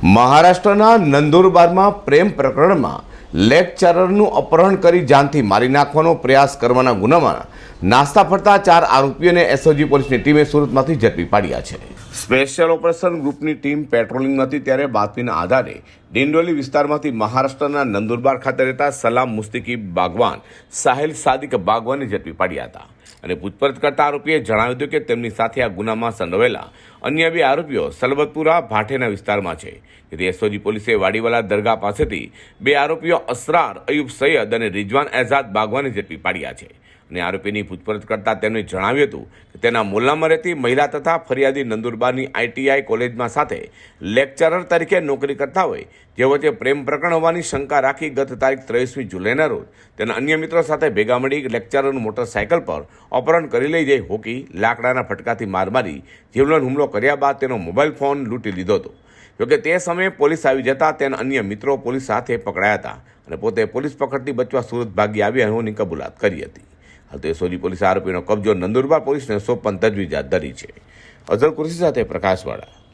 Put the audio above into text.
મહારાષ્ટ્રના નંદુરબારમાં પ્રેમ પ્રકરણમાં લેક્ચરરનું અપહરણ કરી જાનથી મારી નાખવાનો પ્રયાસ કરવાના ગુનામાં નાસ્તા ફરતા ચાર આરોપીઓને એસઓજી પોલીસની ટીમે સુરતમાંથી ઝડપી પાડ્યા છે. સ્પેશિયલ ઓપરેશન ગ્રુપની ટીમ પેટ્રોલિંગમાં હતી ત્યારે બાતમીના આધારે ડિંડોલી વિસ્તારમાંથી મહારાષ્ટ્રના નંદુરબાર ખાતે રહેતા સલામ મુસ્તિકી બાગવાન સાહેલ સાદિક બાગવાનને ઝડપી પાડ્યા હતા. અને પૂછપરછ કરતા આરોપીએ જણાવ્યું હતું કે તેમની સાથે આ ગુનામાં સંડોવેલા અન્ય બે આરોપીઓ સલબતપુરા ભાટેના વિસ્તારમાં છે. તેથી એસઓજી પોલીસે વાડીવાલા દરગાહ પાસેથી બે આરોપીઓ અસરાર, અયુબ સૈયદ અને રિજવાન એઝાદ બાગવાને ઝડપી પાડ્યા છે. અને આરોપીની પૂછપરછ કરતાં તેમણે જણાવ્યું હતું કે તેના મુલ્લામાં રહેતી મહિલા તથા ફરિયાદી નંદુરબારની આઈટીઆઈ કોલેજમાં સાથે લેક્ચરર તરીકે નોકરી કરતા હોય જે વચ્ચે પ્રેમ પ્રકરણ હોવાની શંકા રાખી ગત તારીખ ત્રેવીસમી જુલાઈના રોજ તેના અન્ય મિત્રો સાથે ભેગા મળી લેક્ચરરનું મોટરસાયકલ પર અપહરણ કરી લઈ જઈ હોકી લાકડાના ફટકાથી માર મારી જીવલેણ હુમલો કર્યા બાદ તેનો મોબાઈલ ફોન લૂંટી લીધો હતો. જોકે તે સમયે પોલીસ આવી જતા તેના અન્ય મિત્રો પોલીસ સાથે પકડાયા હતા અને પોતે પોલીસ પકડથી બચવા સુરત ભાગી આવ્યા હોવાની કબૂલાત કરી હતી. હાલ એસઓજી પોલીસે આરોપીનો કબજો નંદુરબાર પોલીસને સોંપવાની તજવીજ હાથ ધરી છે. અઝર કુરશી સાથે પ્રકાશવાળા.